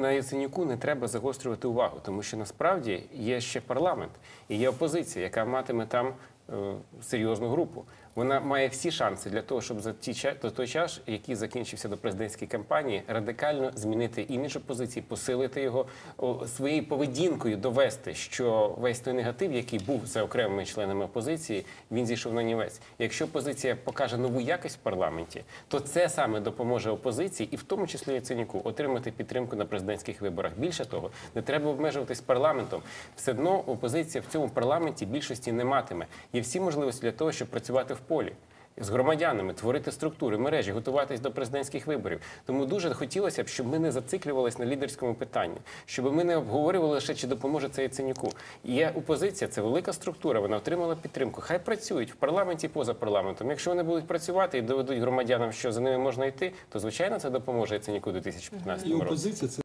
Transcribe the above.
на Яценюку не треба загострювати увагу, тому що насправді є ще парламент і є опозиція, яка матиме там серйозну групу. Вона має всі шанси для того, щоб за ті за той час, який закінчився до президентської кампанії, радикально змінити імідж опозиції, посилити його своєю поведінкою, довести, що весь той негатив, який був за окремими членами опозиції, він зійшов на нівець. Якщо опозиція покаже нову якість в парламенті, то це саме допоможе опозиції, і в тому числі Яценюку, отримати підтримку на президентських виборах. Більше того, не треба обмежуватись парламентом. Все одно опозиція в цьому парламенті більшості не матиме. Всі можливості для того, щоб працювати в полі. З громадянами творити структури, мережі, готуватись до президентських виборів. Тому дуже хотілося б, щоб ми не зациклювалися на лідерському питанні, щоб ми не обговорювали лише, чи допоможе це Яценюку. Є опозиція, це велика структура, вона отримала підтримку. Хай працюють в парламенті, і поза парламентом. Якщо вони будуть працювати і доведуть громадянам, що за ними можна йти, то звичайно це допоможе Яценюку у 2015 І році.